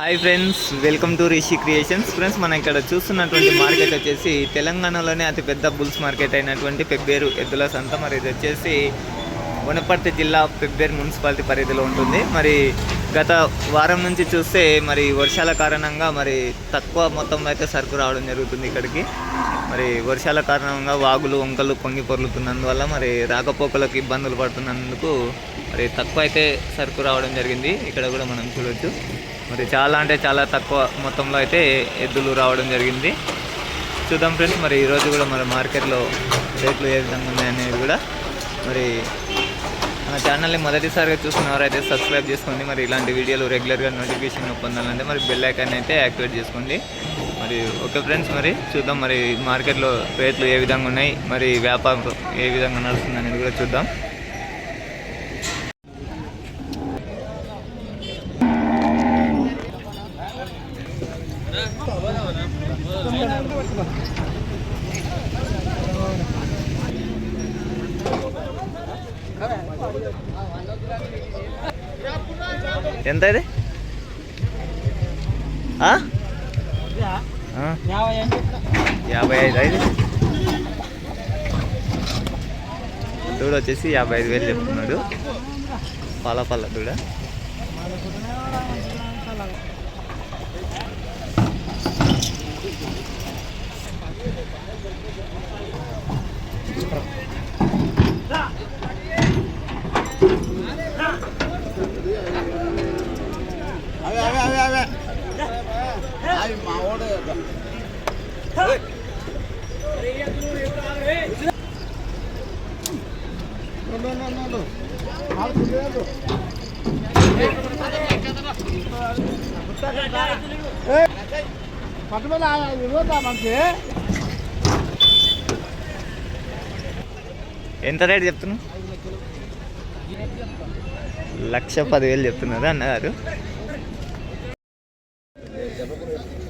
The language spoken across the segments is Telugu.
Hi friends welcome to Rishi creations friends మనం ఇక్కడ చూస్తున్నటువంటి మార్కెట్ వచ్చేసి తెలంగాణలోనే అతిపెద్ద బుల్స్ మార్కెట్ అయినటువంటి పెబ్బేరు ఎద్దుల సంత. మరి ఇది వచ్చేసి వనపర్తి జిల్లా పెబ్బేరు మున్సిపాలిటీ పరిధిలో ఉంటుంది. మరి గత వారం నుంచి చూస్తే మరి వర్షాల కారణంగా మరి తక్కువ మొత్తంలో అయితే సరుకు రావడం జరుగుతుంది ఇక్కడికి. మరి వర్షాల కారణంగా వాగులు వంకలు పొంగి పొర్లుతున్నందువల్ల మరి రాకపోకలకు ఇబ్బందులు పడుతున్నందుకు మరి తక్కువ అయితే సరుకు రావడం జరిగింది. ఇక్కడ కూడా మనం చూడొచ్చు. మరి చాలా అంటే చాలా తక్కువ మొత్తంలో అయితే ఎద్దులు రావడం జరిగింది. చూద్దాం ఫ్రెండ్స్ మరి ఈరోజు కూడా మరి మార్కెట్లో రేట్లు ఏ విధంగా ఉన్నాయనేది కూడా మరి మన ఛానల్ని మొదటిసారిగా చూస్తున్నవారైతే సబ్స్క్రైబ్ చేసుకోండి. మరి ఇలాంటి వీడియోలు రెగ్యులర్గా నోటిఫికేషన్ పొందాలంటే మరి బెల్ ఐకాన్ అయితే యాక్టివేట్ చేసుకోండి. మరి ఓకే ఫ్రెండ్స్ మరి చూద్దాం మరి మార్కెట్లో రేట్లు ఏ విధంగా ఉన్నాయి మరి వ్యాపారం ఏ విధంగా నడుస్తుంది అనేది కూడా చూద్దాం. ఎంత ఇది? యాభై ఐదు ఐదు. దూడ వచ్చేసి యాభై ఐదు వేలు చెప్తున్నాడు. పాల పళ్ళ దూడ. అవి మా వాడు ఎంత రేట్ చెప్తున్నావు? లక్ష పదివేలు చెప్తున్నారు అన్నగారు.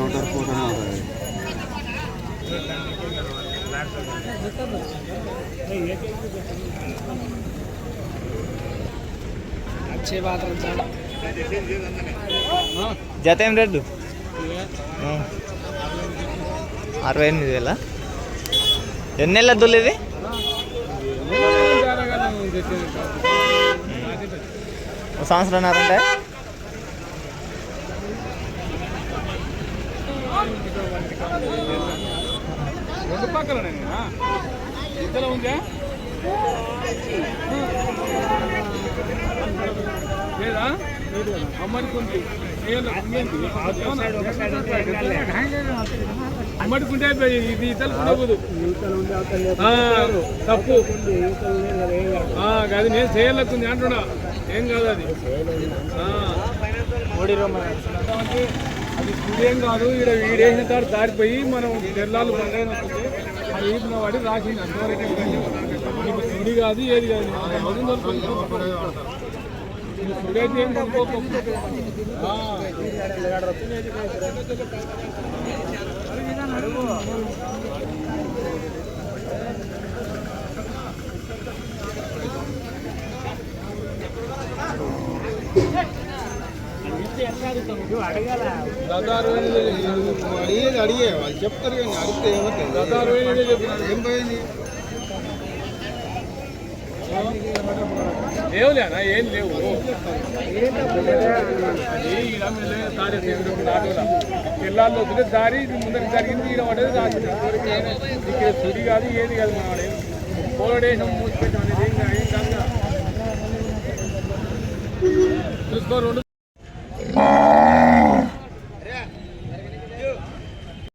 ఉంటారు ఫోటోనే అవుతుంది జత ఏం రేటు? ఆ. అరవై ఎనిమిది వేల? ఎన్ని నెలల దుల్లు ఇవి ఒక సంవత్సరం అంటే రెండు పక్కల ఇద్దరు ఉందా? లేదా? అమ్మడికి ఉంది. ఇది ఇతలు ఉండకూడదు. తప్పు. అది నేను చేయలేకుంది అంటున్నా. ఏం కాదు అది. మోడీ ఆ. అది స్టూడియం కాదు ఈడ వీడేసిన తాడు దారిపోయి మనం తెల్లాలు బంగారం అది ఈపిన వాడి రాసింది అంతవరకు స్టూడి కాదు ఏది కాదు. అవుతుంది ఏం గత అరవై అడిగేది అడిగే వాళ్ళు చెప్తారు కానీ అడిగితే ఏమవుతుంది గత అరవై ఏం పోయింది లేవులేనా ఏం లేవు అది పిల్లల్లో వదిలే దారి ముందరికి జరిగింది ఈడ పడేది రాసింది ఇక్కడ సుడి కాదు ఏది కాదు మా వాడే పోలడేసం మూసిపెట్టాం అనేది ఏం ఏం కాదు చూసుకో రెండు